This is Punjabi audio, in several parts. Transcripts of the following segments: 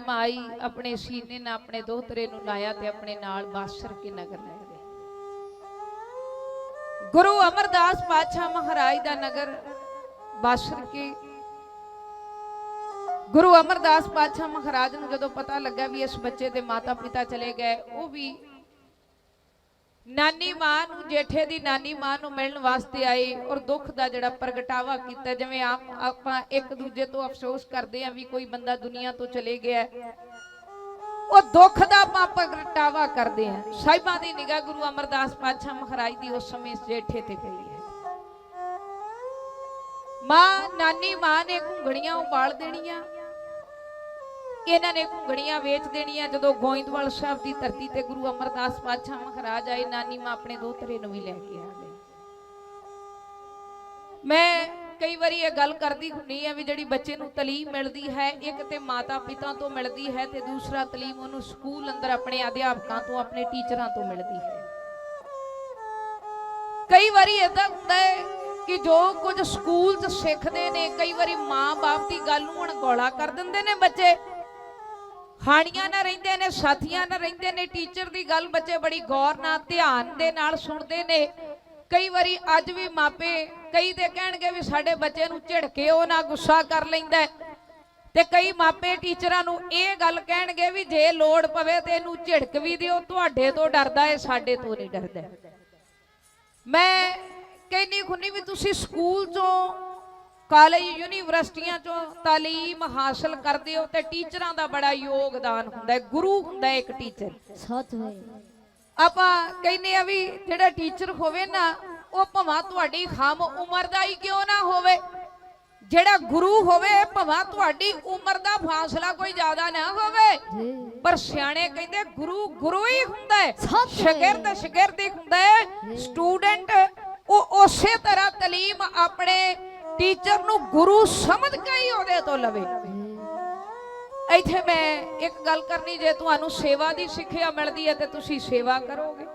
ਪਾਤਸ਼ਾਹ ਮਾਈ ਆਪਣੇ ਸੀਨੇ ਨਾਲ ਆਪਣੇ ਦੋਹਤਰੇ ਨੂੰ ਲਾਇਆ ਤੇ ਆਪਣੇ ਨਾਲ ਬਾਸਰ ਕੇ ਨਗਰ ਲੈ ਗਏ। ਗੁਰੂ ਅਮਰਦਾਸ ਪਾਤਸ਼ਾਹ ਮਹਾਰਾਜ ਦਾ ਨਗਰ ਬਾਸਰ ਕੇ। ਗੁਰੂ ਅਮਰਦਾਸ ਪਾਤਸ਼ਾਹ ਮਹਾਰਾਜ ਨੂੰ ਜਦੋਂ ਪਤਾ ਲੱਗਾ ਵੀ ਇਸ ਬੱਚੇ ਦੇ ਮਾਤਾ ਪਿਤਾ ਚਲੇ ਗਏ, ਉਹ ਵੀ ਨਾਨੀ ਮਾਂ ਨੂੰ, ਜੇਠੇ ਦੀ ਨਾਨੀ ਮਾਂ ਨੂੰ ਮਿਲਣ ਵਾਸਤੇ ਆਏ ਔਰ ਦੁੱਖ ਦਾ ਜਿਹੜਾ ਪ੍ਰਗਟਾਵਾ ਕੀਤਾ, ਜਿਵੇਂ ਆਪ, ਆਪਾਂ ਇੱਕ ਦੂਜੇ ਤੋਂ ਅਫਸੋਸ ਕਰਦੇ ਆਂ ਵੀ ਕੋਈ ਬੰਦਾ ਦੁਨੀਆ ਤੋਂ ਚਲੇ ਗਿਆ ਉਹ ਦੁੱਖ ਦਾ ਆਪਾਂ ਪ੍ਰਗਟਾਵਾ ਕਰਦੇ ਆਂ ਸਾਹਿਬਾਂ ਦੀ ਨਿਗਾਹ ਗੁਰੂ ਅਮਰਦਾਸ ਪਾਤਸ਼ਾਹ ਮਹਾਰਾਜ ਦੀ ਉਸ ਸਮੇਂ ਜੇਠੇ ਤੇ ਪਈ ਹੈ। ਮਾਂ, ਨਾਨੀ ਮਾਂ ਨੇ ਘੁੰਗੜੀਆਂ ਉਬਾਲ ਦੇਣੀਆਂ। ਇਹਨਾਂ ਨੇ ਘੁੰਗਣੀਆਂ ਵੇਚ ਦੇਣੀਆਂ ਜਦੋਂ ਗੋਇੰਦਵਾਲ ਸਾਹਿਬ ਦੀ ਧਰਤੀ ਤੇ ਗੁਰੂ ਅਮਰਦਾਸ ਪਾਤਸ਼ਾਹ ਮਹਾਰਾਜ ਆਏ, ਨਾਨੀ ਮਾਂ ਆਪਣੇ ਦੋਤਰੇ ਨੂੰ ਵੀ ਲੈ ਕੇ ਆ ਗਏ। ਮੈਂ ਕਈ ਵਾਰੀ ਇਹ ਗੱਲ ਕਰਦੀ ਹੁੰਨੀ ਆ ਵੀ ਜਿਹੜੀ ਬੱਚੇ ਨੂੰ ਤਾਲੀਮ ਮਿਲਦੀ ਹੈ, ਇੱਕ ਤੇ ਮਾਤਾ ਪਿਤਾ ਤੋਂ ਮਿਲਦੀ ਹੈ ਤੇ ਦੂਸਰਾ ਤਾਲੀਮ ਉਹਨੂੰ ਸਕੂਲ ਅੰਦਰ ਆਪਣੇ ਅਧਿਆਪਕਾਂ ਤੋਂ, ਆਪਣੇ ਟੀਚਰਾਂ ਤੋਂ ਮਿਲਦੀ ਹੈ। ਕਈ ਵਾਰੀ ਇਦਾਂ ਹੁੰਦਾ ਹੈ ਕਿ ਜੋ ਕੁਝ ਸਕੂਲ 'ਚ ਸਿੱਖਦੇ ਨੇ, ਕਈ ਵਾਰੀ ਮਾਂ-ਬਾਪ ਦੀ ਗੱਲ ਨੂੰ ਅਣਗੌਲਾ ਕਰ ਦਿੰਦੇ ਨੇ ਬੱਚੇ। ਹਾਣੀਆਂ ਨਾਲ ਰਹਿੰਦੇ ਨੇ, ਸਾਥੀਆਂ ਨਾਲ ਰਹਿੰਦੇ ਨੇ। ਟੀਚਰ ਦੀ ਗੱਲ ਬੱਚੇ ਬੜੀ ਗੌਰ ਨਾਲ, ਧਿਆਨ ਦੇ ਨਾਲ ਸੁਣਦੇ ਨੇ। ਕਈ ਵਾਰੀ ਅੱਜ ਵੀ ਮਾਪੇ ਕਈ ਤੇ ਕਹਿਣਗੇ ਵੀ ਸਾਡੇ ਬੱਚੇ ਨੂੰ ਝਿੜਕੇ ਉਹ ਨਾ ਗੁੱਸਾ ਕਰ ਲੈਂਦਾ ਤੇ ਕਈ ਮਾਪੇ ਟੀਚਰਾਂ ਨੂੰ ਇਹ ਗੱਲ ਕਹਿਣਗੇ ਵੀ ਜੇ ਲੋੜ ਪਵੇ ਤੇ ਇਹਨੂੰ ਝਿੜਕ ਵੀ ਦਿਓ, ਤੁਹਾਡੇ ਤੋਂ ਡਰਦਾ ਏ ਸਾਡੇ ਤੋਂ ਨਹੀਂ ਡਰਦਾ ਮੈਂ ਕਹਿੰਨੀ ਖੁੰਨੀ ਵੀ ਤੁਸੀਂ ਸਕੂਲ ਚੋਂ ਕਾਲਜ ਯੂਨੀਵਰਸਿਟੀਆਂ ਚੋਂ ਤਾਲੀਮ ਹਾਸਲ ਕਰਦੇ ਹੋ ਤੇ ਟੀਚਰਾਂ ਦਾ ਬੜਾ ਯੋਗਦਾਨ ਹੁੰਦਾ ਹੈ ਗੁਰੂ ਹੁੰਦਾ ਹੈ ਇੱਕ ਟੀਚਰ। ਆਪਾਂ ਕਹਿੰਦੇ ਆ ਵੀ ਜਿਹੜਾ ਟੀਚਰ ਹੋਵੇ ਨਾ ਉਹ ਭਵਾਂ ਤੁਹਾਡੀ ਖਮ ਉਮਰ ਦਾ ਹੀ ਕਿਉਂ ਨਾ ਹੋਵੇ ਜਿਹੜਾ ਗੁਰੂ ਹੋਵੇ ਭਵਾਂ ਤੁਹਾਡੀ ਉਮਰ ਦਾ ਫਾਸਲਾ ਕੋਈ ਜ਼ਿਆਦਾ ਨਾ ਹੋਵੇ ਪਰ ਸਿਆਣੇ ਕਹਿੰਦੇ ਗੁਰੂ ਗੁਰੂ ਹੀ ਹੁੰਦਾ ਹੈ। ਸ਼ਾਗਿਰਦ ਸ਼ਾਗਿਰਦ ਹੀ ਹੁੰਦਾ ਹੈ ਸਟੂਡੈਂਟ ਉਹ ਉਸੇ ਤਰ੍ਹਾਂ ਤਾਲੀਮ ਆਪਣੇ ਟੀਚਰ ਨੂੰ ਗੁਰੂ ਸਮਝ ਕੇ ਹੀ ਉਹਦੇ ਤੋਂ ਲਵੇ। ਇੱਥੇ ਮੈਂ ਇੱਕ ਗੱਲ ਕਰਨੀ, ਜੇ ਤੁਹਾਨੂੰ ਸੇਵਾ ਦੀ ਸਿੱਖਿਆ ਮਿਲਦੀ ਹੈ ਤੇ ਤੁਸੀਂ ਸੇਵਾ ਕਰੋਗੇ।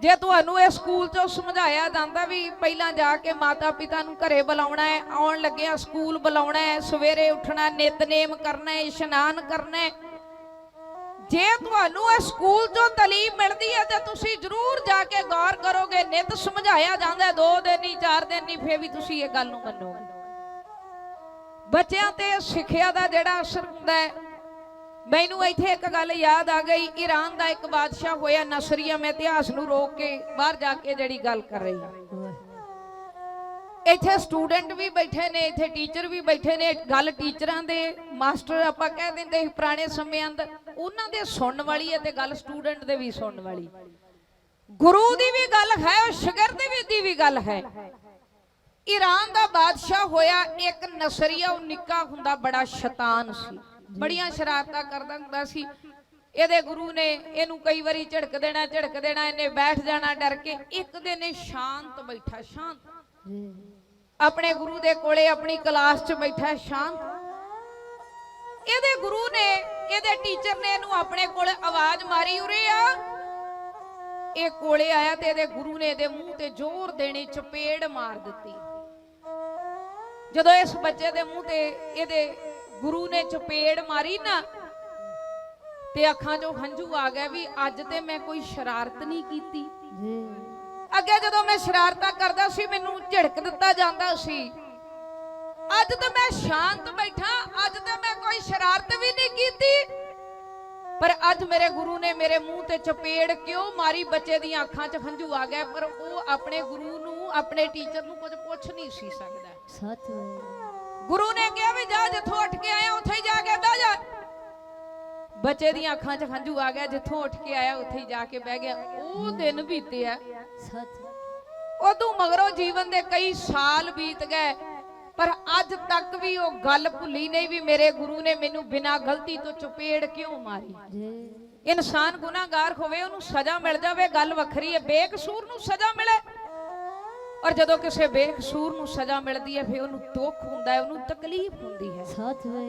ਜੇ ਤੁਹਾਨੂੰ ਇਹ ਸਕੂਲ ਚੋਂ ਸਮਝਾਇਆ ਜਾਂਦਾ ਵੀ ਪਹਿਲਾਂ ਜਾ ਕੇ ਮਾਤਾ ਪਿਤਾ ਨੂੰ ਘਰੇ ਬੁਲਾਉਣਾ ਹੈ, ਆਉਣ ਲੱਗਿਆ ਸਕੂਲ ਬੁਲਾਉਣਾ ਹੈ, ਸਵੇਰੇ ਉੱਠਣਾ, ਨਿਤਨੇਮ ਕਰਨਾ ਹੈ, ਇਸ਼ਨਾਨ ਕਰਨਾ ਹੈ ਜੇ ਤੁਹਾਨੂੰ ਇਹ ਸਕੂਲ ਚੋਂ ਤਾਲੀਮ ਮਿਲਦੀ ਹੈ ਤੇ ਤੁਸੀਂ ਜ਼ਰੂਰ ਜਾ ਕੇ ਗੌਰ ਕਰੋਗੇ, ਨਿਤ ਸਮਝਾਇਆ ਜਾਂਦਾ ਦੋ ਦਿਨ ਨਹੀਂ ਚਾਰ ਦਿਨ ਨਹੀਂ ਫੇਰ ਵੀ ਤੁਸੀਂ ਇਹ ਗੱਲ ਨੂੰ ਮੰਨੋਗੇ। ਬੱਚਿਆਂ ਤੇ ਸਿੱਖਿਆ ਦਾ ਜਿਹੜਾ ਅਸਰ ਹੁੰਦਾ ਹੈ, ਮੈਨੂੰ ਇੱਥੇ ਇੱਕ ਗੱਲ ਯਾਦ ਆ ਗਈ, ਈਰਾਨ ਦਾ ਇੱਕ ਬਾਦਸ਼ਾਹ ਹੋਇਆ ਨਸਰੀਆ, ਮੈਂ ਇਤਿਹਾਸ ਨੂੰ ਰੋਕ ਕੇ ਬਾਹਰ ਜਾ ਕੇ ਜਿਹੜੀ ਗੱਲ ਕਰ ਰਹੀ ਹਾਂ। ਇੱਥੇ ਸਟੂਡੈਂਟ ਵੀ ਬੈਠੇ ਨੇ, ਇੱਥੇ ਟੀਚਰ ਵੀ ਬੈਠੇ ਨੇ, ਗੱਲ ਟੀਚਰਾਂ ਦੇ ਮਾਸਟਰ ਆਪਾਂ ਕਹਿ ਦਿੰਦੇ ਸੀ ਪੁਰਾਣੇ ਸਮਿਆਂ ਅੰਦਰ, ਉਹਨਾਂ ਦੇ ਸੁਣਨ ਵਾਲੀ ਹੈ ਤੇ ਗੱਲ ਸਟੂਡੈਂਟ ਦੇ ਵੀ ਸੁਣਨ ਵਾਲੀ। ਗੁਰੂ ਦੀ ਵੀ ਗੱਲ ਹੈ ਔਰ ਸ਼ਾਗਿਰਦ ਦੀ ਵੀ ਗੱਲ ਹੈ। ਈਰਾਨ ਦਾ ਬਾਦਸ਼ਾਹ ਹੋਇਆ, ਇੱਕ ਨਸਰੀਆ, ਉਹ ਨਿੱਕਾ ਹੁੰਦਾ, ਬੜਾ ਸ਼ੈਤਾਨ ਸੀ। ਬੜੀਆਂ ਸ਼ਰਾਰਤਾਂ ਕਰਦਾ ਹੁੰਦਾ ਸੀ। ਇਹਦੇ ਗੁਰੂ ਨੇ ਇਹਨੂੰ ਕਈ ਵਾਰੀ ਝੜਕ ਦੇਣਾ ਝੜਕ ਦੇਣਾ, ਇਹਨੇ ਬੈਠ ਜਾਣਾ ਡਰ ਕੇ, ਇੱਕ ਦਿਨ ਇਹ ਸ਼ਾਂਤ ਬੈਠਾ, ਸ਼ਾਂਤ। ਆਪਣੇ ਗੁਰੂ ਦੇ ਕੋਲੇ ਆਪਣੀ ਕਲਾਸ 'ਚ ਬੈਠਾ ਹੈ, ਸ਼ਾਂਤ। ਇਹਦੇ ਗੁਰੂ ਨੇ, ਇਹਦੇ ਟੀਚਰ ਨੇ ਇਹਨੂੰ ਆਪਣੇ ਕੋਲ ਆਵਾਜ਼ ਮਾਰੀ, ਉਰੇ ਆ। ਇਹ ਕੋਲੇ ਆਇਆ ਤੇ ਇਹਦੇ ਗੁਰੂ ਨੇ ਇਹਦੇ ਮੂੰਹ ਤੇ ਜ਼ੋਰ ਦੇਣੀ ਚਪੇੜ ਮਾਰ ਦਿੱਤੀ। ਜਦੋਂ ਇਸ ਬੱਚੇ ਦੇ ਮੂੰਹ ਤੇ ਇਹਦੇ ਗੁਰੂ ਨੇ ਚਪੇੜ ਮਾਰੀ ਨਾ, ਤੇ ਅੱਖਾਂ 'ਚੋਂ ਹੰਝੂ ਆ ਗਏ ਵੀ ਅੱਜ ਤੇ ਮੈਂ ਕੋਈ ਸ਼ਰਾਰਤ ਨਹੀਂ ਕੀਤੀ। ਜੀ। ਅੱਗੇ ਜਦੋਂ ਮੈਂ ਸ਼ਰਾਰਤਾਂ ਕਰਦਾ ਸੀ ਮੈਨੂੰ ਝਿੜਕ ਦਿੱਤਾ ਜਾਂਦਾ ਸੀ। ਅੱਜ ਤਾਂ ਮੈਂ ਸ਼ਾਂਤ ਬੈਠਾ ਅੱਜ ਤਾਂ ਮੈਂ ਕੋਈ ਸ਼ਰਾਰਤ ਵੀ ਨਹੀਂ ਕੀਤੀ। ਪਰ ਅੱਜ ਮੇਰੇ ਗੁਰੂ ਨੇ ਮੇਰੇ ਮੂੰਹ ਤੇ ਚਪੇੜ ਕਿਉਂ ਮਾਰੀ? ਬੱਚੇ ਦੀਆਂ ਅੱਖਾਂ 'ਚ ਹੰਝੂ ਆ ਗਏ ਪਰ ਉਹ ਆਪਣੇ ਗੁਰੂ ਨੂੰ ਆਪਣੇ ਟੀਚਰ ਨੂੰ ਕੁਝ ਪੁੱਛ ਨਹੀਂ ਸੀ ਸਕਦਾ। ਸੱਚ ਹੈ ਗੁਰੂ ਨੇ ਕਿਹਾ ਵੀ ਜਾ ਜਿੱਥੋਂ ਉੱਠ ਕੇ ਆਇਆ ਉੱਥੇ ਹੀ ਜਾ ਕੇ ਬਹਿ ਜਾ। ਬੱਚੇ ਦੀਆਂ ਅੱਖਾਂ 'ਚ ਹੰਝੂ ਆ ਗਿਆ ਜਿੱਥੋਂ ਉੱਠ ਕੇ ਆਇਆ ਉੱਥੇ ਹੀ ਜਾ ਕੇ ਬਹਿ ਗਿਆ। ਉਹ ਦਿਨ ਬੀਤਿਆ ਸੱਚ ਉਦੋਂ ਮਗਰੋਂ ਜੀਵਨ ਦੇ ਕਈ ਸਾਲ ਬੀਤ ਗਏ ਪਰ ਅੱਜ ਤੱਕ ਵੀ ਉਹ ਗੱਲ ਭੁੱਲੀ ਨਹੀਂ ਵੀ ਮੇਰੇ ਗੁਰੂ ਨੇ ਮੈਨੂੰ ਬਿਨਾਂ ਗਲਤੀ ਤੋਂ ਚਪੇੜ ਕਿਉਂ ਮਾਰੀ। ਇਨਸਾਨ ਗੁਨਾਹਗਾਰ ਹੋਵੇ ਉਹਨੂੰ ਸਜ਼ਾ ਮਿਲ ਜਾਵੇ ਗੱਲ ਵੱਖਰੀ ਹੈ ਬੇਕਸੂਰ ਨੂੰ ਸਜ਼ਾ ਮਿਲੇ। ਔਰ ਜਦੋਂ ਕਿਸੇ ਬੇਕਸੂਰ ਨੂੰ ਸਜ਼ਾ ਮਿਲਦੀ ਹੈ ਫਿਰ ਉਹਨੂੰ ਦੁੱਖ ਹੁੰਦਾ ਹੈ ਉਹਨੂੰ ਤਕਲੀਫ ਹੁੰਦੀ ਹੈ। ਸੱਚ ਹੈ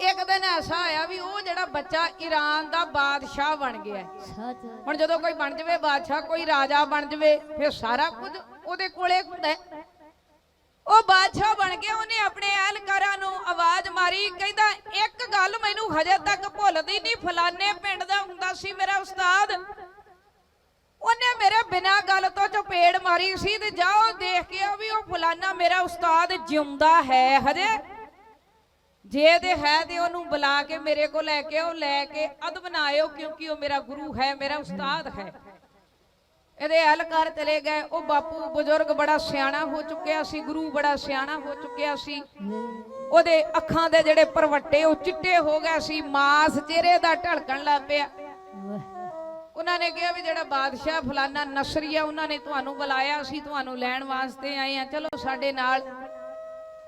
ਇੱਕ ਦਿਨ ਐਸਾ ਆਇਆ ਵੀ ਉਹ ਜਿਹੜਾ ਬੱਚਾ ਈਰਾਨ ਦਾ ਬਾਦਸ਼ਾਹ ਬਣ ਗਿਆ ਸੱਚ ਹੁਣ ਜਦੋਂ ਕੋਈ ਬਣ ਜਵੇ, ਬਾਦਸ਼ਾਹ, ਕੋਈ ਰਾਜਾ ਬਣ ਜਵੇ, ਫਿਰ ਸਾਰਾ ਕੁਝ ਉਹਦੇ ਕੋਲੇ ਹੁੰਦਾ ਉਹ ਬਾਦਸ਼ਾਹ ਬਣ ਗਿਆ, ਉਹਨੇ ਆਪਣੇ ਅਹਿਲਕਾਰਾਂ ਨੂੰ ਆਵਾਜ਼ ਮਾਰੀ, ਕਹਿੰਦਾ, ਇੱਕ ਗੱਲ ਮੈਨੂੰ ਹਜੇ ਤੱਕ ਭੁੱਲਦੀ ਨਹੀਂ, ਫਲਾਣੇ ਪਿੰਡ ਦਾ ਹੁੰਦਾ ਸੀ ਮੇਰਾ ਉਸਤਾਦ। ਉਹਨੇ ਮੇਰੇ ਬਿਨਾਂ ਗੱਲ ਤੋਂ ਚਪੇੜ ਮਾਰੀ ਸੀ ਤੇ ਜਾਓ ਦੇਖ ਕੇ ਆ ਵੀ ਉਹ ਫਲਾਣਾ ਮੇਰਾ ਉਸਤਾਦ ਜਿਉਂਦਾ ਹੈ ਹਜੇ। ਜੇ ਤੇ ਹੈ ਤੇ ਉਹਨੂੰ ਬੁਲਾ ਕੇ ਮੇਰੇ ਕੋਲ ਲੈ ਕੇ ਉਹ ਲੈ ਕੇ ਅਦ ਬਣਾਇਓ, ਕਿਉਂਕਿ ਉਹ ਮੇਰਾ ਗੁਰੂ ਹੈ, ਮੇਰਾ ਉਸਤਾਦ ਹੈ। ਇਹਦੇ ਅਹਲਕਾਰ ਚਲੇ ਗਏ। ਉਹ ਬਾਪੂ ਬਜ਼ੁਰਗ ਬੜਾ ਸਿਆਣਾ ਹੋ ਚੁੱਕਿਆ ਸੀ, ਗੁਰੂ ਬੜਾ ਸਿਆਣਾ ਹੋ ਚੁੱਕਿਆ ਸੀ। ਉਹਦੇ ਅੱਖਾਂ ਦੇ ਜਿਹੜੇ ਪਰਵੱਟੇ, ਉਹ ਚਿੱਟੇ ਹੋ ਗਏ ਸੀ। ਮਾਸ ਚਿਹਰੇ ਦਾ ਢਲਕਣ ਲੱਗ ਪਿਆ। ਉਹਨਾਂ ਨੇ ਕਿਹਾ ਵੀ ਜਿਹੜਾ ਬਾਦਸ਼ਾਹ ਫਲਾਨਾ ਨਸਰੀ ਆ ਉਹਨਾਂ ਨੇ ਤੁਹਾਨੂੰ ਬੁਲਾਇਆ ਸੀ, ਤੁਹਾਨੂੰ ਲੈਣ ਵਾਸਤੇ ਆਏ ਆ। ਚਲੋ ਸਾਡੇ ਨਾਲ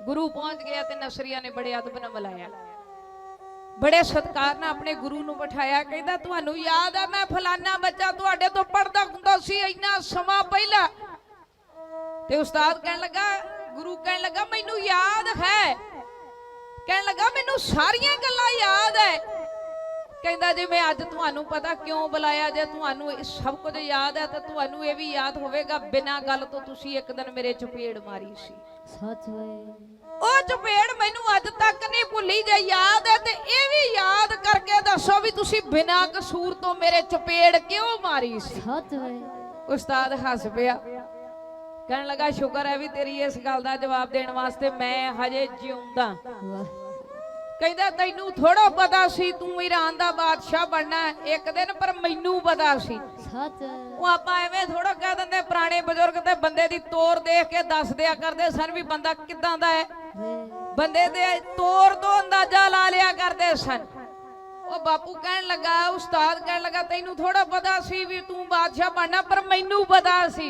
ਗੁਰੂ ਪਹੁੰਚ ਗਿਆ ਤੇ ਨਸਰੀਆ ਨੇ ਬੜੇ ਅਦਬ ਨਾਲ ਬੁਲਾਇਆ। ਬੜੇ ਸਤਿਕਾਰ ਨਾਲ ਆਪਣੇ ਗੁਰੂ ਨੂੰ ਬਿਠਾਇਆ, ਕਹਿੰਦਾ, ਤੁਹਾਨੂੰ ਯਾਦ ਆ, ਮੈਂ ਫਲਾਨਾ ਬੱਚਾ ਤੁਹਾਡੇ ਤੋਂ ਪੜਦਾ ਹੁੰਦਾ ਸੀ, ਇੰਨਾ ਸਮਾਂ ਪਹਿਲਾਂ। ਤੇ ਉਸਤਾਦ ਕਹਿਣ ਲੱਗਾ, ਗੁਰੂ ਕਹਿਣ ਲੱਗਾ, ਮੈਨੂੰ ਯਾਦ ਹੈ। ਕਹਿਣ ਲੱਗਾ, ਮੈਨੂੰ ਸਾਰੀਆਂ ਗੱਲਾਂ ਯਾਦ ਹੈ। ਕਹਿੰਦਾ, ਜੇ ਮੈਂ ਅੱਜ ਤੁਹਾਨੂੰ ਪਤਾ ਕਿਉਂ ਬੁਲਾਇਆ, ਜੇ ਤੁਹਾਨੂੰ ਇਹ ਸਭ ਕੁਝ ਯਾਦ ਹੈ, ਤਾਂ ਤੁਹਾਨੂੰ ਇਹ ਵੀ ਯਾਦ ਹੋਵੇਗਾ, ਬਿਨਾਂ ਗੱਲ ਤੋਂ ਤੁਸੀਂ ਇੱਕ ਦਿਨ ਮੇਰੇ ਚਪੇੜ ਮਾਰੀ ਸੀ। ਸੱਚ ਵੇ ਉਹ ਚਪੇੜ ਮੈਨੂੰ ਅੱਜ ਤੱਕ ਨਹੀਂ ਭੁੱਲੀ ਜੇ ਯਾਦ ਹੈ ਤੇ ਇਹ ਵੀ ਯਾਦ ਕਰਕੇ ਦੱਸੋ ਵੀ ਤੁਸੀਂ ਬਿਨਾਂ ਕਸੂਰ ਤੋਂ ਮੇਰੇ ਚਪੇੜ ਕਿਉਂ ਮਾਰੀ ਸੀ? ਸੱਚ ਵੇ ਉਸਤਾਦ ਹੱਸ ਪਿਆ। ਕਹਿਣ ਲੱਗਾ ਸ਼ੁਕਰ ਹੈ ਵੀ ਤੇਰੀ ਇਸ ਗੱਲ ਦਾ ਜਵਾਬ ਦੇਣ ਵਾਸਤੇ ਮੈਂ ਹਜੇ ਜਿਉਂਦਾ। ਵਾਹ। ਕਹਿੰਦਾ ਤੈਨੂੰ ਥੋੜਾ ਪਤਾ ਸੀ ਤੂੰ ਈਰਾਨ ਦਾ ਬਾਦਸ਼ਾਹ ਬਣਨਾ ਇੱਕ ਦਿਨ ਪਰ ਮੈਨੂੰ ਪਤਾ ਸੀ। ਸੱਚ। ਉਹ ਆਪਾਂ ਐਵੇਂ ਥੋੜਾ ਕਹਿ ਦਿੰਦੇ ਪੁਰਾਣੇ ਬਜ਼ੁਰਗ ਤੇ ਬੰਦੇ ਦੀ ਤੋਰ ਦੇਖ ਕੇ ਦੱਸ ਦਿਆ ਕਰਦੇ ਸਨ ਵੀ ਬੰਦਾ ਕਿਦਾਂ ਦਾ ਹੈ। ਬੰਦੇ ਦੇ ਤੋਰ ਤੋਂ ਅੰਦਾਜ਼ਾ ਲਾ ਲਿਆ ਕਰਦੇ ਸਨ। ਉਹ ਬਾਪੂ ਕਹਿਣ ਲੱਗਾ ਉਸਤਾਦ ਕਹਿਣ ਲੱਗਾ ਤੈਨੂੰ ਥੋੜਾ ਪਤਾ ਸੀ ਵੀ ਤੂੰ ਬਾਦਸ਼ਾਹ ਬਣਨਾ ਪਰ ਮੈਨੂੰ ਪਤਾ ਸੀ।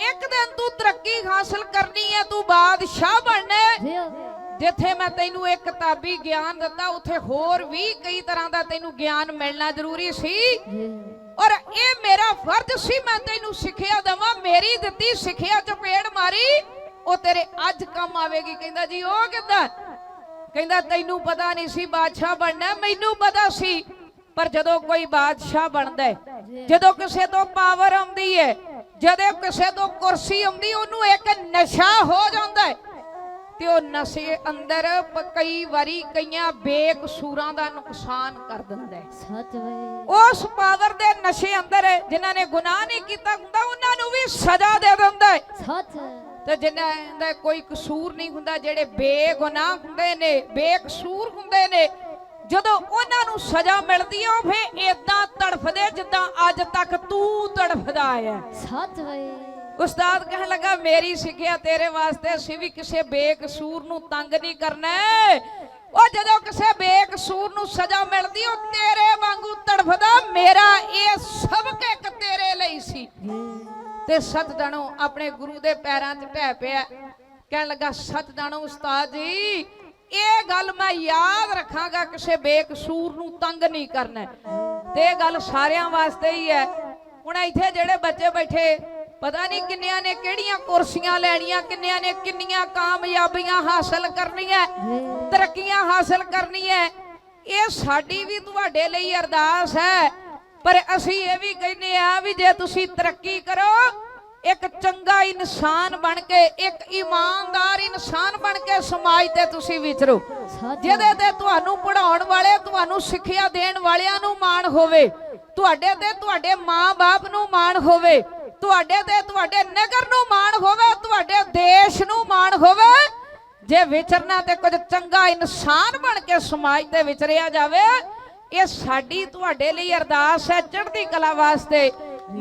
ਇੱਕ ਦਿਨ ਤੂੰ ਤਰੱਕੀ ਹਾਸਲ ਕਰਨੀ ਹੈ ਤੂੰ ਬਾਦਸ਼ਾਹ ਬਣਨਾ ਜਿੱਥੇ ਮੈਂ ਤੈਨੂੰ ਇੱਕ ਕਿਤਾਬੀ ਗਿਆਨ ਦਿੱਤਾ, ਉੱਥੇ ਹੋਰ ਵੀ ਕਈ ਤਰ੍ਹਾਂ ਦਾ ਤੈਨੂੰ ਗਿਆਨ ਮਿਲਣਾ ਜ਼ਰੂਰੀ ਸੀ। ਔਰ ਇਹ ਮੇਰਾ ਫਰਜ਼ ਸੀ, ਮੈਂ ਤੈਨੂੰ ਸਿੱਖਿਆ ਦਵਾਂ, ਮੇਰੀ ਦਿੱਤੀ ਸਿੱਖਿਆ ਚਪੇੜ ਮਾਰੀ, ਉਹ ਤੇਰੇ ਅੱਜ ਕੰਮ ਆਵੇਗੀ। ਕਹਿੰਦਾ ਜੀ, ਉਹ ਕਿੱਦਾਂ? ਕਹਿੰਦਾ, ਤੈਨੂੰ ਪਤਾ ਨਹੀਂ ਸੀ ਬਾਦਸ਼ਾਹ ਬਣਨਾ, ਮੈਨੂੰ ਪਤਾ ਸੀ, ਪਰ ਜਦੋਂ ਕੋਈ ਬਾਦਸ਼ਾਹ ਬਣਦਾ ਹੈ, ਜਦੋਂ ਕਿਸੇ ਤੋਂ ਪਾਵਰ ਆਉਂਦੀ ਹੈ, ਜਦੋਂ ਕਿਸੇ ਤੋਂ ਕੁਰਸੀ ਆਉਂਦੀ ਉਹਨੂੰ ਇੱਕ ਨਸ਼ਾ ਹੋ ਜਾਂਦਾ ਹੈ। ਤੇ ਉਹ ਨਸ਼ੇ ਅੰਦਰ ਕਈ ਵਾਰੀ ਕਈਆਂ ਬੇਕਸੂਰਾਂ ਦਾ ਨੁਕਸਾਨ ਕਰ ਦਿੰਦਾ ਹੈ। ਸੱਚ ਵੇ ਉਸ ਪਾਵਰ ਦੇ ਨਸ਼ੇ ਅੰਦਰ ਜਿਨ੍ਹਾਂ ਨੇ ਗੁਨਾਹ ਨਹੀਂ ਕੀਤਾ ਹੁੰਦਾ ਉਹਨਾਂ ਨੂੰ ਵੀ ਸਜ਼ਾ ਦੇ ਦਿੰਦਾ ਹੈ। ਸੱਚ ਤੇ ਜਿਨ੍ਹਾਂ ਦਾ ਕੋਈ ਕਸੂਰ ਨਹੀਂ ਹੁੰਦਾ ਜਿਹੜੇ ਬੇਗੁਨਾਹ ਹੁੰਦੇ ਨੇ ਬੇਕਸੂਰ ਹੁੰਦੇ ਨੇ ਜਦੋਂ ਉਹਨਾਂ ਨੂੰ ਸਜ਼ਾ ਮਿਲਦੀ ਹੈ ਉਹ ਫੇ ਇਦਾਂ ਤੜਫਦੇ ਜਿੱਦਾਂ ਅੱਜ ਤੱਕ ਤੂੰ ਤੜਫਦਾ ਆਇਆ ਸੱਚ ਵੇ ਉਸਤਾਦ ਕਹਿਣ ਲੱਗਾ, ਮੇਰੀ ਸਿੱਖਿਆ ਤੇਰੇ ਵਾਸਤੇ ਸੀ ਵੀ ਕਿਸੇ ਬੇਕਸੂਰ ਨੂੰ ਤੰਗ ਨਹੀਂ ਕਰਨਾ ਉਹ ਜਦੋਂ ਕਿਸੇ ਬੇਕਸੂਰ ਨੂੰ ਸਜ਼ਾ ਮਿਲਦੀ, ਉਹ ਤੇਰੇ ਵਾਂਗੂ ਤੜਫਦਾ। ਮੇਰਾ ਇਹ ਸਭ ਇੱਕ ਤੇਰੇ ਲਈ ਸੀ। ਤੇ ਸਤਜਣੋ ਆਪਣੇ ਗੁਰੂ ਦੇ ਪੈਰਾਂ 'ਚ ਢਹਿ ਪਿਆ। ਕਹਿਣ ਲੱਗਾ ਸਤਜਣੋ ਉਸਤਾਦ ਜੀ, ਇਹ ਗੱਲ ਮੈਂ ਯਾਦ ਰੱਖਾਂਗਾ, ਕਿਸੇ ਬੇਕਸੂਰ ਨੂੰ ਤੰਗ ਨਹੀਂ ਕਰਨਾ ਤੇ ਇਹ ਗੱਲ ਸਾਰਿਆਂ ਵਾਸਤੇ ਹੀ ਹੈ ਹੁਣ ਇੱਥੇ ਜਿਹੜੇ ਬੱਚੇ ਬੈਠੇ ਪਤਾ ਨਹੀਂ ਕਿੰਨਿਆਂ ਨੇ ਕਿਹੜੀਆਂ ਕੁਰਸੀਆਂ ਲੈਣੀਆਂ ਕਿੰਨਿਆਂ ਨੇ ਕਿੰਨੀਆਂ ਕਾਮਯਾਬੀਆਂ ਹਾਸਲ ਕਰਨੀਆਂ ਤਰੱਕੀਆਂ ਹਾਸਲ ਕਰਨੀਆਂ। ਇਹ ਸਾਡੀ ਵੀ ਤੁਹਾਡੇ ਲਈ ਅਰਦਾਸ ਹੈ। ਪਰ ਅਸੀਂ ਇਹ ਵੀ ਕਹਿੰਦੇ ਆ ਵੀ ਜੇ ਤੁਸੀਂ ਤਰੱਕੀ ਕਰੋ ਇੱਕ ਚੰਗਾ ਇਨਸਾਨ ਬਣ ਕੇ ਇੱਕ ਇਮਾਨਦਾਰ ਇਨਸਾਨ ਬਣ ਕੇ ਸਮਾਜ ਤੇ ਤੁਸੀਂ ਵਿਚਰੋ। ਜਿਹਦੇ ਤੇ ਤੁਹਾਨੂੰ ਪੜਾਉਣ ਵਾਲੇ ਤੁਹਾਨੂੰ ਸਿੱਖਿਆ ਦੇਣ ਵਾਲਿਆਂ ਨੂੰ ਮਾਣ ਹੋਵੇ ਤੁਹਾਡੇ ਤੇ ਤੁਹਾਡੇ ਮਾਂ-ਬਾਪ ਨੂੰ ਮਾਣ ਹੋਵੇ ਤੁਹਾਡੇ ਤੇ ਤੁਹਾਡੇ ਨਗਰ ਨੂੰ ਮਾਣ ਹੋਵੇ ਤੁਹਾਡੇ ਦੇਸ਼ ਨੂੰ ਮਾਣ ਹੋਵੇ ਜੇ ਵਿਚਰਨਾ ਤੇ ਕੁਝ ਚੰਗਾ ਇਨਸਾਨ ਬਣ ਕੇ ਸਮਾਜ ਤੇ ਵਿਚਰਿਆ ਜਾਵੇ ਇਹ ਸਾਡੀ ਤੁਹਾਡੇ ਲਈ ਅਰਦਾਸ ਹੈ ਚੜ੍ਹਦੀ ਕਲਾ ਵਾਸਤੇ।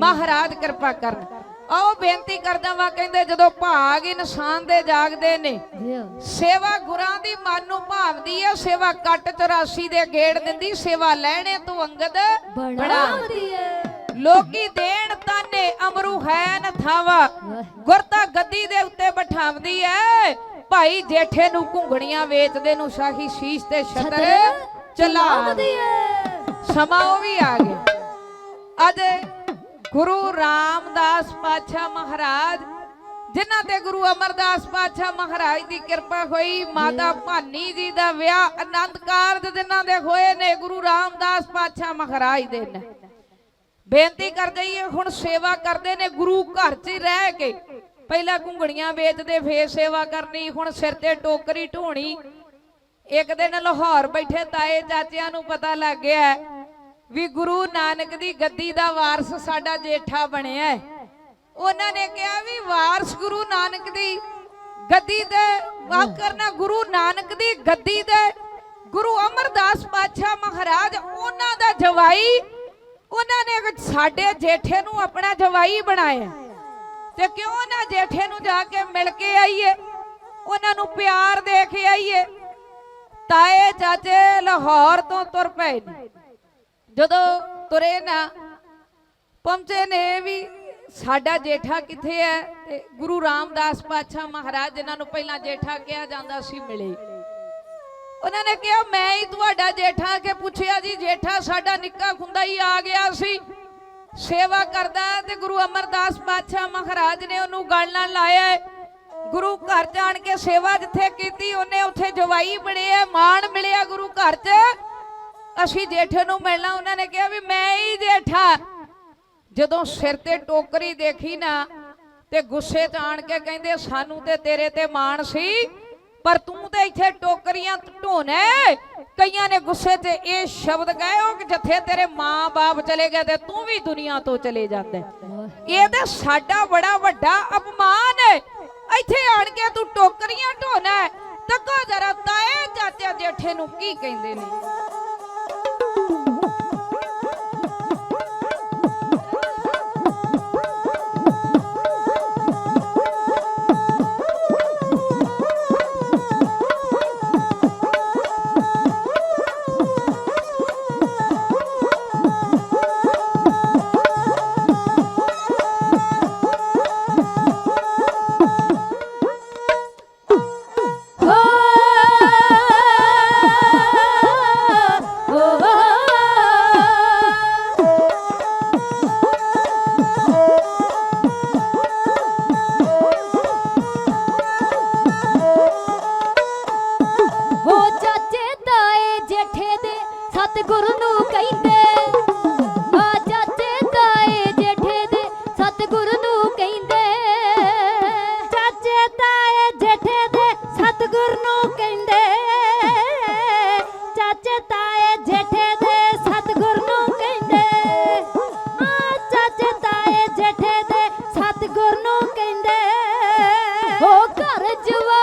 ਮਹਾਰਾਜ ਕਿਰਪਾ ਕਰਨ। ਆਓ ਬੇਨਤੀ ਕਰਦਾ ਵਾਂ ਕਹਿੰਦੇ ਜਦੋਂ ਭਾਗ ਇਨਸਾਨ ਦੇ ਜਾਗਦੇ ਨੇ ਸੇਵਾ ਗੁਰਾਂ ਦੀ ਮਨ ਨੂੰ ਭਾਵਦੀ ਹੈ ਸੇਵਾ ਕੱਟ 84 ਦੇ ਗੇੜ ਦਿੰਦੀ ਸੇਵਾ ਲੈਣੇ ਤੋਂ ਅੰਗਦ ਬਣਾ। ਬਣਾਉਂਦੀ ਏ ਲੋਕੀ ਦੇਣ ਤਾਨੇ ਅਮਰੂ ਹੈ ਨ ਥਾਵਾ। ਗੁਰਤਾ ਗੱਦੀ ਦੇ ਉੱਤੇ ਬਿਠਾਉਂਦੀ ਐ। ਭਾਈ ਜੇਠੇ ਨੂੰ ਘੁੰਗਣੀਆਂ ਵੇਚਦੇ ਨੂੰ ਸ਼ਾਹੀ ਸ਼ੀਸ਼ ਤੇ ਛਤਰ ਚਲਾ ਚਲਾਉਂਦੀ ਏ ਸਮਾਂ ਉਹ ਵੀ ਆ ਗਿਆ। ਅੱਜ ਗੁਰੂ ਰਾਮਦਾਸ ਪਾਤਸ਼ਾਹ ਮਹਾਰਾਜ ਜਿਨ੍ਹਾਂ ਤੇ ਗੁਰੂ ਅਮਰਦਾਸ ਪਾਤਸ਼ਾਹ ਮਹਾਰਾਜ ਦੀ ਕਿਰਪਾ ਹੋਈ ਮਾਤਾ ਭਾਨੀ ਜੀ ਦਾ ਵਿਆਹ ਆਨੰਦ ਕਾਰਜ ਜਿਨ੍ਹਾਂ ਦੇ ਹੋਏ ਨੇ ਗੁਰੂ ਰਾਮਦਾਸ ਪਾਤਸ਼ਾਹ ਮਹਾਰਾਜ ਦੇ ਨੇ। ਬੇਨਤੀ ਕਰਦੇ ਦਈਏ ਹੁਣ ਸੇਵਾ ਕਰਦੇ ਨੇ, ਗੁਰੂ ਘਰ 'ਚ ਹੀ ਰਹਿ ਕੇ। ਪਹਿਲਾਂ ਘੁੰਗਣੀਆਂ ਵੇਚਦੇ, ਫੇਰ ਸੇਵਾ ਕਰਨੀ, ਹੁਣ ਸਿਰ ਤੇ ਟੋਕਰੀ ਢੋਣੀ। ਇੱਕ ਦਿਨ ਲਾਹੌਰ ਬੈਠੇ ਤਾਏ ਚਾਚਿਆਂ ਨੂੰ ਪਤਾ ਲੱਗ ਗਿਆ ਵੀ ਗੁਰੂ ਨਾਨਕ ਦੀ ਗੱਦੀ ਦਾ ਵਾਰਸ ਸਾਡਾ ਜੇਠਾ ਬਣਿਆ ਹੈ। ਉਹਨਾਂ ਨੇ ਕਿਹਾ ਵੀ ਵਾਰਸ ਗੁਰੂ ਨਾਨਕ ਦੀ ਗੱਦੀ ਦੇ ਵਾਕ ਕਰਨਾ ਗੁਰੂ ਨਾਨਕ ਦੀ ਗੱਦੀ ਦੇ ਗੁਰੂ ਅਮਰਦਾਸ ਪਾਤਸ਼ਾਹ ਮਹਾਰਾਜ, ਉਹਨਾਂ ਦਾ ਜਵਾਈ ਉਹਨਾਂ ਨੇ ਸਾਡੇ ਜੇਠੇ ਨੂੰ ਆਪਣਾ ਜਵਾਈ ਬਣਾਇਆ ਤੇ ਕਿਉਂ ਨਾ ਜੇਠੇ ਨੂੰ ਜਾ ਕੇ ਮਿਲ ਕੇ ਆਈਏ, ਉਹਨਾਂ ਨੂੰ ਪਿਆਰ ਦੇ ਕੇ ਆਈਏ? ਤਾਏ, ਚਾਚੇ ਲਾਹੌਰ ਤੋਂ ਤੁਰ ਪਏ ਨੇ। ਜਦੋਂ ਤੁਰੇ ਨਾ, ਪਹੁੰਚੇ ਨੇ ਵੀ ਸਾਡਾ ਜੇਠਾ ਕਿੱਥੇ ਹੈ? ਤੇ ਗੁਰੂ ਰਾਮਦਾਸ ਪਾਤਸ਼ਾਹ ਮਹਾਰਾਜ ਜਿਨ੍ਹਾਂ ਨੂੰ ਪਹਿਲਾਂ ਜੇਠਾ ਕਿਹਾ ਜਾਂਦਾ ਸੀ, ਮਿਲੇ। ਉਹਨਾਂ ਨੇ ਕਿਹਾ, ਮੈਂ ਹੀ ਤੁਹਾਡਾ ਜੇਠਾ ਕੇ ਪੁੱਛਿਆ ਜੀ, ਜੇਠਾ ਸਾਡਾ ਨਿੱਕਾ ਖੁੰਦਾ ਹੀ ਆ ਗਿਆ ਸੀ। ਸੇਵਾ ਕਰਦਾ ਤੇ ਗੁਰੂ ਅਮਰਦਾਸ ਪਾਤਸ਼ਾਹ ਮਹਾਰਾਜ ਨੇ ਉਹਨੂੰ ਗੱਲ ਨਾਲ ਲਾਇਆ ਗੁਰੂ ਘਰ ਜਾਣ ਕੇ ਸੇਵਾ ਜਿੱਥੇ ਕੀਤੀ, ਉਹਨੇ ਉੱਥੇ ਜਵਾਈ ਬਣਿਆ ਮਾਣ ਮਿਲਿਆ ਗੁਰੂ ਘਰ 'ਚ। ਅਸੀਂ ਜੇਠੇ ਨੂੰ ਮਿਲਣਾ, ਉਹਨਾਂ ਨੇ ਕਿਹਾ ਵੀ ਮੈਂ ਹੀ ਜੇਠਾ। ਜਦੋਂ ਸਿਰ ਤੇ ਟੋਕਰੀ ਦੇਖੀ ਨਾ, ਤੇ ਗੁੱਸੇ 'ਚ ਆਣ ਕੇ ਕਹਿੰਦੇ, ਸਾਨੂੰ ਤੇ ਤੇਰੇ ਤੇ ਮਾਣ ਸੀ। ਪਰ ਤੂੰ ਤੇ ਇੱਥੇ ਟੋਕਰੀਆਂ ਢੋਣਾ ਕਈਆਂ ਨੇ ਗੁੱਸੇ 'ਚ ਇਹ ਸ਼ਬਦ ਕਹੇ ਉਹ ਕਿ ਜਿੱਥੇ ਤੇਰੇ ਮਾਂ-ਬਾਪ ਚਲੇ ਗਏ ਤੇ ਤੂੰ ਵੀ ਦੁਨੀਆ ਤੋਂ ਚਲੇ ਜਾਂਦਾ ਇਹ ਤੇ ਸਾਡਾ ਬੜਾ ਵੱਡਾ ਅਪਮਾਨ ਹੈ ਇੱਥੇ ਆਣ ਕੇ ਤੂੰ ਟੋਕਰੀਆਂ ਢੋਨਾ ਹੈ। ਤੱਕੋ ਜਰਾ ਤਾਏ ਚਾਚਾ ਜੇਠੇ ਨੂੰ ਕੀ ਕਹਿੰਦੇ ਨੇ? ਘਰ ਜਵਾਈ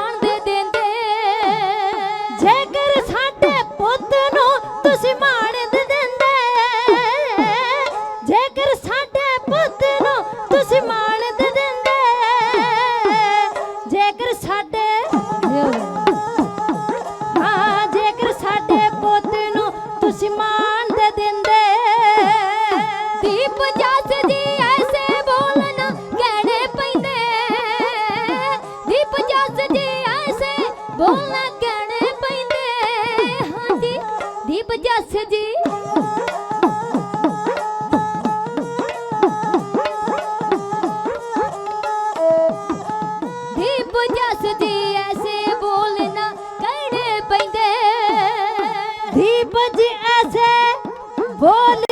ਤੁਸੀਂ ਦੇ ਦਿੰਦੇ। ਜੇਕਰ ਸਾਡੇ ਪੁੱਤ ভোল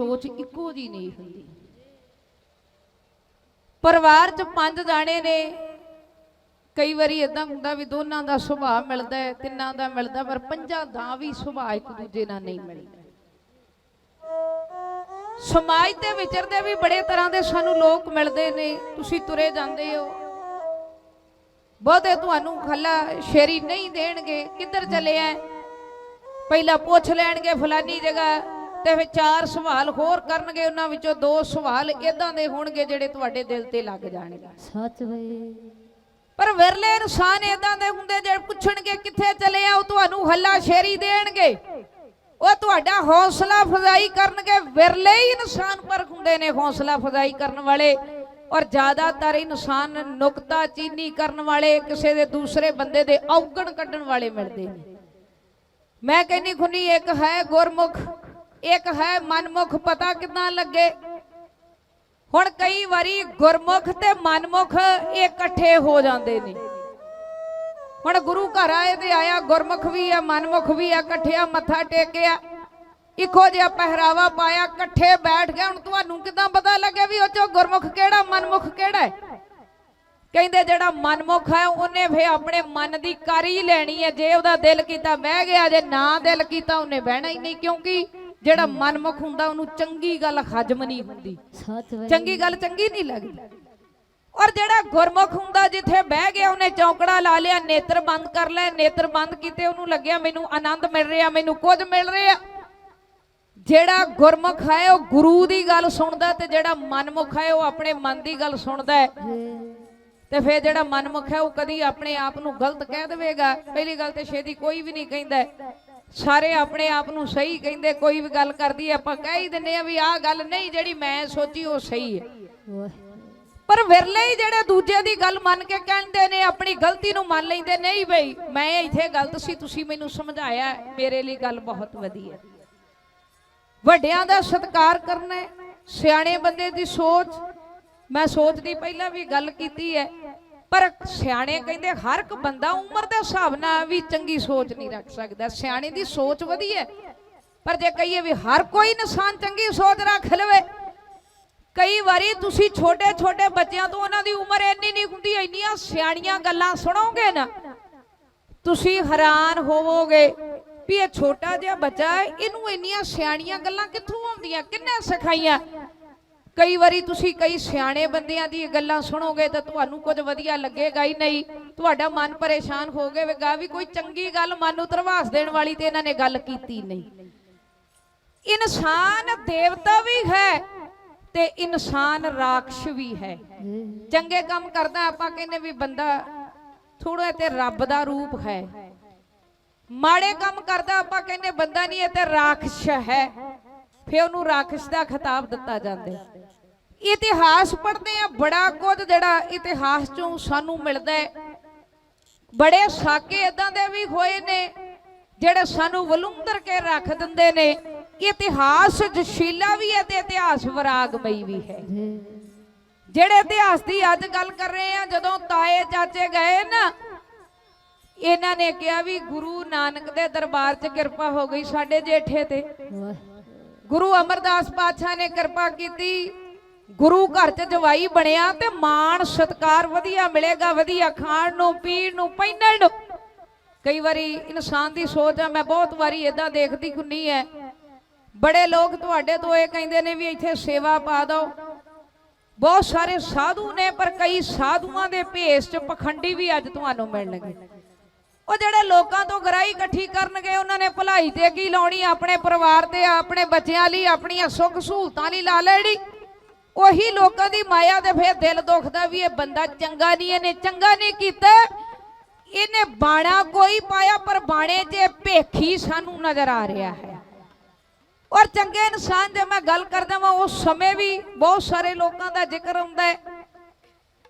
ਸੋਚ ਇੱਕੋ ਜੀ ਨਹੀਂ ਹੁੰਦੀ। ਪਰਿਵਾਰ 'ਚ ਪੰਜ ਜਾਣੇ ਨੇ, ਕਈ ਵਾਰੀ ਇਦਾਂ ਹੁੰਦਾ ਵੀ ਦੋਨਾਂ ਦਾ ਸੁਭਾਅ ਮਿਲਦਾ ਹੈ, ਤਿੰਨਾਂ ਦਾ ਮਿਲਦਾ, ਪਰ ਪੰਜਾਂ ਦਾ ਵੀ ਸੁਭਾਅ ਇੱਕ ਦੂਜੇ ਨਾਲ ਨਹੀਂ ਮਿਲਦਾ। ਸਮਾਜ ਦੇ ਵਿਚਰਦੇ ਵੀ ਬੜੇ ਤਰ੍ਹਾਂ ਦੇ ਸਾਨੂੰ ਲੋਕ ਮਿਲਦੇ ਨੇ, ਤੁਸੀਂ ਤੁਰੇ ਜਾਂਦੇ ਹੋ। ਬਹੁਤੇ ਤੁਹਾਨੂੰ ਖੱਲਾ ਸ਼ੇਰੀ ਨਹੀਂ ਦੇਣਗੇ, ਕਿੱਧਰ ਚਲੇ ਆ ਪਹਿਲਾਂ ਪੁੱਛ ਲੈਣਗੇ, ਫਲਾਨੀ ਜਗ੍ਹਾ ਤੇ ਫਿਰ ਚਾਰ ਸਵਾਲ ਹੋਰ ਕਰਨਗੇ ਉਹਨਾਂ ਵਿੱਚੋਂ ਦੋ ਸਵਾਲ ਇਦਾਂ ਦੇ ਹੋਣਗੇ ਜਿਹੜੇ ਤੁਹਾਡੇ ਦਿਲ ਤੇ ਲੱਗ ਜਾਣਗੇ। ਸੱਚ ਵੇ। ਪਰ ਵਿਰਲੇ ਇਨਸਾਨ ਇਦਾਂ ਦੇ ਹੁੰਦੇ ਜਿਹੜੇ ਪੁੱਛਣਗੇ ਕਿੱਥੇ ਚਲੇ ਆ ਉਹ ਤੁਹਾਨੂੰ ਹੱਲਾ ਸ਼ੇਰੀ ਦੇਣਗੇ। ਉਹ ਤੁਹਾਡਾ ਹੌਸਲਾ ਫਜ਼ਾਈ ਕਰਨਗੇ। ਵਿਰਲੇ ਹੀ ਇਨਸਾਨ ਪਰ ਹੁੰਦੇ ਨੇ ਹੌਸਲਾ ਫਜ਼ਾਈ ਕਰਨ ਵਾਲੇ। ਔਰ ਜ਼ਿਆਦਾਤਰ ਇਨਸਾਨ ਨੁਕਤਾ ਚੀਨੀ ਕਰਨ ਵਾਲੇ ਕਿਸੇ ਦੇ ਦੂਸਰੇ ਬੰਦੇ ਦੇ ਔਗਣ ਕੱਢਣ ਵਾਲੇ ਮਿਲਦੇ ਨੇ। ਮੈਂ ਕਹਿੰਨੀ ਖੁਨੀ ਇੱਕ ਹੈ ਗੁਰਮੁਖ। ਇੱਕ ਹੈ ਮਨਮੁਖ, ਪਤਾ ਕਿਦਾਂ ਲੱਗੇ? ਹੁਣ ਕਈ ਵਾਰੀ ਗੁਰਮੁਖ ਤੇ ਮਨਮੁਖ ਇਹ ਇਕੱਠੇ ਹੋ ਜਾਂਦੇ ਨੇ। ਹੁਣ ਗੁਰੂ ਘਰ ਆਏ ਤੇ ਆਇਆ, ਗੁਰਮੁਖ ਵੀ ਆ, ਮਨਮੁਖ ਵੀ ਆ, ਇਕੱਠਿਆ ਮੱਥਾ ਟੇਕਿਆ। ਇੱਕੋ ਜਿਹਾ ਪਹਿਰਾਵਾ ਪਾਇਆ, ਇਕੱਠੇ ਬੈਠ ਗਏ। ਹੁਣ ਤੁਹਾਨੂੰ ਕਿਦਾਂ ਪਤਾ ਲੱਗੇ ਵੀ ਉਹ ਚੋ ਗੁਰਮੁਖ ਕਿਹੜਾ, ਮਨਮੁਖ ਕਿਹੜਾ ਹੈ? ਕਹਿੰਦੇ ਜਿਹੜਾ ਮਨਮੁਖ ਹੈ, ਉਹਨੇ ਫੇ ਆਪਣੇ ਮਨ ਦੀ ਕਰ ਲੈਣੀ ਹੈ। ਜੇ ਉਹਦਾ ਦਿਲ ਕੀਤਾ, ਬਹਿ ਗਿਆ। ਜੇ ਨਾ ਦਿਲ ਕੀਤਾ, ਉਹਨੇ ਬਹਿਣਾ ਹੀ ਨਹੀਂ। ਕਿਉਂਕਿ ਜਿਹੜਾ ਮਨਮੁਖ ਹੁੰਦਾ, ਉਹਨੂੰ ਚੰਗੀ ਗੱਲ ਹਜਮ ਨਹੀਂ ਹੁੰਦੀ। ਚੰਗੀ ਗੱਲ ਚੰਗੀ ਨਹੀਂ ਲੱਗਦੀ। ਔਰ ਜਿਹੜਾ ਗੁਰਮੁਖ ਹੁੰਦਾ, ਜਿੱਥੇ ਬਹਿ ਗਿਆ, ਉਹਨੇ ਚੌਂਕੜਾ ਲਾ ਲਿਆ, ਨੇਤਰ ਬੰਦ ਕਰ ਲਏ ਨੇਤਰ ਬੰਦ ਕੀਤੇ, ਉਹਨੂੰ ਲੱਗਿਆ, ਮੈਨੂੰ ਆਨੰਦ ਮਿਲ ਰਿਹਾ, ਮੈਨੂੰ ਕੁਝ ਮਿਲ ਰਿਹਾ। ਜਿਹੜਾ ਗੁਰਮੁਖ ਹੈ, ਉਹ ਗੁਰੂ ਦੀ ਗੱਲ ਸੁਣਦਾ ਤੇ ਜਿਹੜਾ ਮਨਮੁਖ ਹੈ, ਉਹ ਆਪਣੇ ਮਨ ਦੀ ਗੱਲ ਸੁਣਦਾ ਹੈ। ਤੇ ਫਿਰ ਜਿਹੜਾ ਮਨਮੁਖ ਹੈ, ਉਹ ਕਦੀ ਆਪਣੇ ਆਪ ਨੂੰ ਗਲਤ ਕਹਿ ਦੇਵੇਗਾ। ਪਹਿਲੀ ਗੱਲ ਤੇ ਛੇਤੀ ਕੋਈ ਵੀ ਨਹੀਂ ਕਹਿੰਦਾ। ਸਾਰੇ ਆਪਣੇ ਆਪ ਨੂੰ ਸਹੀ ਕਹਿੰਦੇ, ਕੋਈ ਵੀ ਗੱਲ ਕਰਦੀ ਹੈ, ਆਪਾਂ ਕਹਿ ਹੀ ਦਿੰਦੇ ਆ ਵੀ ਆਹ ਗੱਲ ਨਹੀਂ ਜਿਹੜੀ ਮੈਂ ਸੋਚੀ, ਉਹ ਸਹੀ ਹੈ। ਪਰ ਵਿਰਲੇ ਹੀ ਜਿਹੜੇ ਦੂਜੇ ਦੀ ਗੱਲ ਮੰਨ ਕੇ ਕਹਿੰਦੇ ਨੇ, ਆਪਣੀ ਗਲਤੀ ਨੂੰ ਮੰਨ ਲੈਂਦੇ, ਨਹੀਂ ਬਈ, ਮੈਂ ਇੱਥੇ ਗਲਤ ਸੀ, ਤੁਸੀਂ ਮੈਨੂੰ ਸਮਝਾਇਆ, ਮੇਰੇ ਲਈ ਗੱਲ ਬਹੁਤ ਵਧੀਆ ਵੱਡਿਆਂ ਦਾ ਸਤਿਕਾਰ ਕਰਨਾ ਸਿਆਣੇ ਬੰਦੇ ਦੀ ਸੋਚ, ਮੈਂ ਸੋਚਦੀ ਪਹਿਲਾਂ ਵੀ ਗੱਲ ਕੀਤੀ ਹੈ ਪਰ ਸਿਆਣੇ ਕਹਿੰਦੇ ਹਰ ਇੱਕ ਬੰਦਾ ਉਮਰ ਦੇ ਹਿਸਾਬ ਨਾਲ ਵੀ ਚੰਗੀ ਸੋਚ ਨਹੀਂ ਰੱਖ ਸਕਦਾ। ਸਿਆਣੇ ਦੀ ਸੋਚ ਵਧੀਆ ਪਰ ਜੇ ਕਹੀਏ ਵੀ ਹਰ ਕੋਈ ਇਨਸਾਨ ਚੰਗੀ ਸੋਚ ਰੱਖ ਲਵੇ, ਕਈ ਵਾਰੀ ਤੁਸੀਂ ਛੋਟੇ ਛੋਟੇ ਬੱਚਿਆਂ ਤੋਂ ਉਹਨਾਂ ਦੀ ਉਮਰ ਇੰਨੀ ਨਹੀਂ ਹੁੰਦੀ, ਇੰਨੀਆਂ ਸਿਆਣੀਆਂ ਗੱਲਾਂ ਸੁਣੋਗੇ ਨਾ, ਤੁਸੀਂ ਹੈਰਾਨ ਹੋਵੋਗੇ ਵੀ ਇਹ ਛੋਟਾ ਜਿਹਾ ਬੱਚਾ ਇਹਨੂੰ ਇੰਨੀਆਂ ਸਿਆਣੀਆਂ ਗੱਲਾਂ ਕਿੱਥੋਂ ਆਉਂਦੀਆਂ ਕਿੰਨੇ ਸਿਖਾਈਆਂ। ਕਈ ਵਾਰੀ ਤੁਸੀਂ ਕਈ ਸਿਆਣੇ ਬੰਦਿਆਂ ਦੀ ਗੱਲਾਂ ਸੁਣੋਗੇ ਤਾਂ ਤੁਹਾਨੂੰ ਕੁਝ ਵਧੀਆ ਲੱਗੇਗਾ ਹੀ ਨਹੀਂ। ਤੁਹਾਡਾ ਮਨ ਪਰੇਸ਼ਾਨ ਹੋਵੇਗਾ ਵੀ ਕੋਈ ਚੰਗੀ ਗੱਲ ਮਨ ਨੂੰ ਧਰਵਾਸ ਦੇਣ ਵਾਲੀ ਤੇ ਇਹਨਾਂ ਨੇ ਗੱਲ ਕੀਤੀ ਨਹੀਂ। ਇਨਸਾਨ ਦੇਵਤਾ ਵੀ ਹੈ ਤੇ ਇਨਸਾਨ ਰਾਖਸ਼ ਵੀ ਹੈ। ਚੰਗੇ ਕੰਮ ਕਰਦਾ ਆਪਾਂ ਕਹਿੰਦੇ ਵੀ ਬੰਦਾ ਥੋੜਾ ਤੇ ਰੱਬ ਦਾ ਰੂਪ ਹੈ। ਮਾੜੇ ਕੰਮ ਕਰਦਾ ਆਪਾਂ ਕਹਿੰਦੇ ਬੰਦਾ ਨਹੀਂ, ਇਹ ਤੇ ਰਾਖਸ਼ ਹੈ। ਫੇ ਉਹਨੂੰ ਰਾਖਸ਼ ਦਾ ਖਿਤਾਬ ਦਿੱਤਾ ਜਾਂਦਾ ਇਤਿਹਾਸ ਪੜ੍ਹਦੇ ਆ ਬੜਾ ਕੁਝ ਜਿਹੜਾ ਇਤਿਹਾਸ ਚੋਂ ਸਾਨੂੰ ਮਿਲਦਾ ਹੈ। ਬੜੇ ਸਾਕੇ ਇਦਾਂ ਦੇ ਵੀ ਹੋਏ ਨੇ, ਜਿਹੜੇ ਸਾਨੂੰ ਵਲੂੰਦਰ ਕੇ ਰੱਖ ਦਿੰਦੇ ਨੇ। ਇਤਿਹਾਸ ਜਸ਼ੀਲਾ ਵੀ ਹੈ ਤੇ ਇਤਿਹਾਸ ਵਿਰਾਗਮਈ ਵੀ ਹੈ। ਜਿਹੜੇ ਇਤਿਹਾਸ ਦੀ ਅੱਜ ਗੱਲ ਕਰ ਰਹੇ ਆ ਜਦੋਂ ਤਾਏ ਚਾਚੇ ਗਏ ਨਾ, ਇਹਨਾਂ ਨੇ ਕਿਹਾ ਵੀ ਗੁਰੂ ਨਾਨਕ ਦੇ ਦਰਬਾਰ 'ਚ ਕਿਰਪਾ ਹੋ ਗਈ ਸਾਡੇ ਜੇਠੇ ਤੇ। ਗੁਰੂ ਅਮਰਦਾਸ ਪਾਤਸ਼ਾਹ ਨੇ ਕਿਰਪਾ ਕੀਤੀ। ਗੁਰੂ ਘਰ 'ਚ ਜਵਾਈ ਬਣਿਆ ਤੇ ਮਾਣ, ਸਤਕਾਰ ਵਧੀਆ ਮਿਲੇਗਾ, ਵਧੀਆ ਖਾਣ ਨੂੰ, ਪੀਣ ਨੂੰ ਪਹਿਨਣ ਨੂੰ। ਕਈ ਵਾਰੀ ਇਨਸਾਨ ਦੀ ਸੋਚ ਆ, ਮੈਂ ਬਹੁਤ ਵਾਰੀ ਇਦਾਂ ਦੇਖਦੀ ਹੁੰਨੀ ਐ ਬੜੇ ਲੋਕ ਤੁਹਾਡੇ ਤੋਂ ਇਹ ਕਹਿੰਦੇ ਨੇ ਵੀ ਇੱਥੇ ਸੇਵਾ ਪਾ ਦਿਓ। ਬਹੁਤ ਸਾਰੇ ਸਾਧੂ ਨੇ, ਪਰ ਕਈ ਸਾਧੂਆਂ ਦੇ ਭੇਸ 'ਚ ਪਖੰਡੀ ਵੀ ਅੱਜ ਤੁਹਾਨੂੰ ਮਿਲਣਗੇ। ਉਹ ਜਿਹੜੇ ਲੋਕਾਂ ਤੋਂ ਗਰਾਈ ਇਕੱਠੀ ਕਰਨਗੇ, ਉਹਨਾਂ ਨੇ ਭਲਾਈ ਤੇ ਕੀ ਲਾਉਣੀ? ਆਪਣੇ ਪਰਿਵਾਰ ਤੇ, ਆਪਣੇ ਬੱਚਿਆਂ ਲਈ, ਆਪਣੀਆਂ ਸੁੱਖ ਸਹੂਲਤਾਂ ਲਈ ਲਾ ਲੈਣੀ। ਉਹੀ ਲੋਕਾਂ ਦੀ ਮਾਇਆ ਦੇ ਫੇਰ ਦਿਲ ਦੁਖਦਾ ਵੀ ਇਹ ਬੰਦਾ ਚੰਗਾ ਨਹੀਂ, ਇਹਨੇ ਚੰਗਾ ਨਹੀਂ ਕੀਤਾ। ਇਹਨੇ ਬਾਣਾ ਕੋਈ ਪਾਇਆ, ਪਰ ਬਾਣੇ 'ਚ ਭੇਖੀ ਸਾਨੂੰ ਨਜ਼ਰ ਆ ਰਿਹਾ ਹੈ। ਔਰ ਚੰਗੇ ਇਨਸਾਨ ਜੇ ਮੈਂ ਗੱਲ ਕਰਦਾ ਵਾਂ, ਉਸ ਸਮੇਂ ਵੀ ਬਹੁਤ ਸਾਰੇ ਲੋਕਾਂ ਦਾ ਜ਼ਿਕਰ ਹੁੰਦਾ ਹੈ।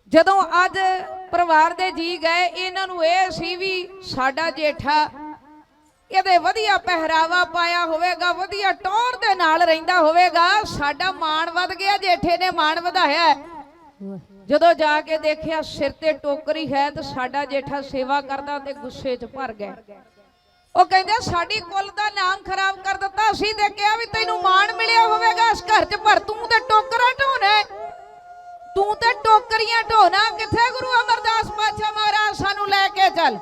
ਜਦੋਂ ਅੱਜ ਪਰਿਵਾਰ ਦੇ ਜੀ ਗਏ, ਇਹਨਾਂ ਨੂੰ ਇਹ ਸੀ ਵੀ ਸਾਡਾ ਜੇਠਾ ਇਹਦੇ ਵਧੀਆ ਪਹਿਰਾਵਾ ਪਾਇਆ ਹੋਵੇਗਾ, ਵਧੀਆ ਟੌਰ ਦੇ ਨਾਲ ਰਹਿੰਦਾ ਹੋਵੇਗਾ। ਸਾਡਾ ਮਾਣ ਵੱਧ ਗਿਆ, ਜੇਠੇ ਨੇ ਮਾਣ ਵਧਾਇਆ। ਜਦੋਂ ਜਾ ਕੇ ਦੇਖਿਆ ਸਿਰ ਤੇ ਟੋਕਰੀ ਹੈ ਤੇ ਸਾਡਾ ਜੇਠਾ ਸੇਵਾ ਕਰਦਾ ਤੇ ਗੁੱਸੇ 'ਚ ਭਰ ਗਿਆ। ਉਹ ਕਹਿੰਦੇ, ਸਾਡੀ ਕੁੱਲ ਦਾ ਨਾਮ ਖਰਾਬ ਕਰ ਦਿੱਤਾ ਅਸੀਂ ਦੇਖਿਆ ਵੀ ਤੈਨੂੰ ਮਾਣ ਮਿਲਿਆ ਹੋਵੇਗਾ, ਇਸ ਘਰ 'ਚ ਪਰ ਤੂੰ ਤੇ ਟੋਕਰਾ ਢੋਣਾ ਤੂੰ ਤੇ ਟੋਕਰੀਆਂ ਢੋਣਾ ਕਿੱਥੇ ਗੁਰੂ ਅਮਰਦਾਸ ਪਾਤਸ਼ਾਹ ਮਹਾਰਾਜ ਸਾਨੂੰ ਲੈ ਕੇ ਚੱਲ?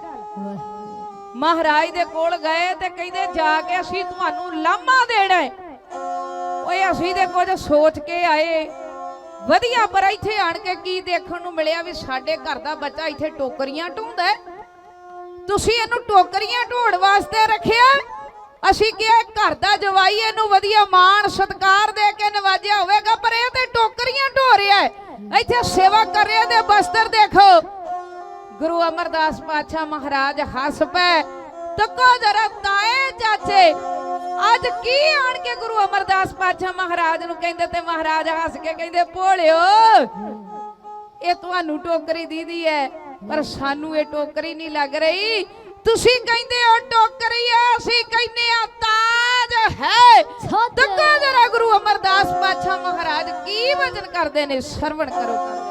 ਮਹਾਰਾਜ ਦੇ ਕੋਲ ਗਏ ਤੇ ਕਹਿੰਦੇ, ਜਾ ਕੇ ਅਸੀਂ ਤੁਹਾਨੂੰ ਲਾਮਾ ਦੇਣਾ ਹੈ। ਓਏ, ਅਸੀਂ ਤੇ ਕੁਝ ਸੋਚ ਕੇ ਆਏ। ਵਧੀਆ, ਪਰ ਇੱਥੇ ਆਣ ਕੇ ਕੀ ਦੇਖਣ ਨੂੰ ਮਿਲਿਆ ਵੀ ਸਾਡੇ ਘਰ ਦਾ ਬੱਚਾ ਇੱਥੇ ਟੋਕਰੀਆਂ ਢੋਂਦਾ ਤੁਸੀਂ ਇਹਨੂੰ ਟੋਕਰੀਆਂ ਢੋਣ ਵਾਸਤੇ ਰੱਖਿਆ ਅਸੀਂ ਕਿਹਾ, ਘਰ ਦਾ ਜਵਾਈ ਇਹਨੂੰ ਵਧੀਆ ਮਾਣ, ਸਤਕਾਰ ਦੇ ਕੇ ਨਵਾਜਿਆ ਹੋਵੇਗਾ, ਪਰ ਇਹ ਤੇ ਟੋਕਰੀਆਂ ਢੋ ਰਿਹਾ ਹੈ। ਇੱਥੇ ਸੇਵਾ ਕਰ ਰਿਹਾ ਤੇ ਬਸਤਰ ਦੇਖੋ। ਗੁਰੂ ਅਮਰਦਾਸ ਪਾਤਸ਼ਾਹ ਮਹਾਰਾਜ ਹੱਸ ਪਏ। ਤੱਕੋ ਜਰਾ ਤਾਏ ਚਾਚੇ, ਅੱਜ ਕੀ ਆਣ ਕੇ ਗੁਰੂ ਅਮਰਦਾਸ ਪਾਤਸ਼ਾਹ ਮਹਾਰਾਜ ਨੂੰ ਕਹਿੰਦੇ ਤੇ ਮਹਾਰਾਜ ਹੱਸ ਕੇ ਕਹਿੰਦੇ, ਭੋਲਿਓ, ਇਹ ਤੁਹਾਨੂੰ ਟੋਕਰੀ ਦੀਦੀ ਹੈ, ਪਰ ਸਾਨੂੰ ਇਹ ਟੋਕਰੀ ਨਹੀਂ ਲੱਗ ਰਹੀ। ਤੁਸੀਂ ਕਹਿੰਦੇ ਹੋ ਟੋਕਰੀ ਹੈ ਅਸੀਂ ਕਹਿੰਦੇ ਆ ਤਾਜ ਹੈ। ਤੱਕੋ ਜਰਾ ਗੁਰੂ ਅਮਰਦਾਸ ਪਾਤਸ਼ਾਹ ਮਹਾਰਾਜ ਕੀ ਵਚਨ ਕਰਦੇ ਨੇ ਸਰਵਣ ਕਰੋ ਕਰਦੇ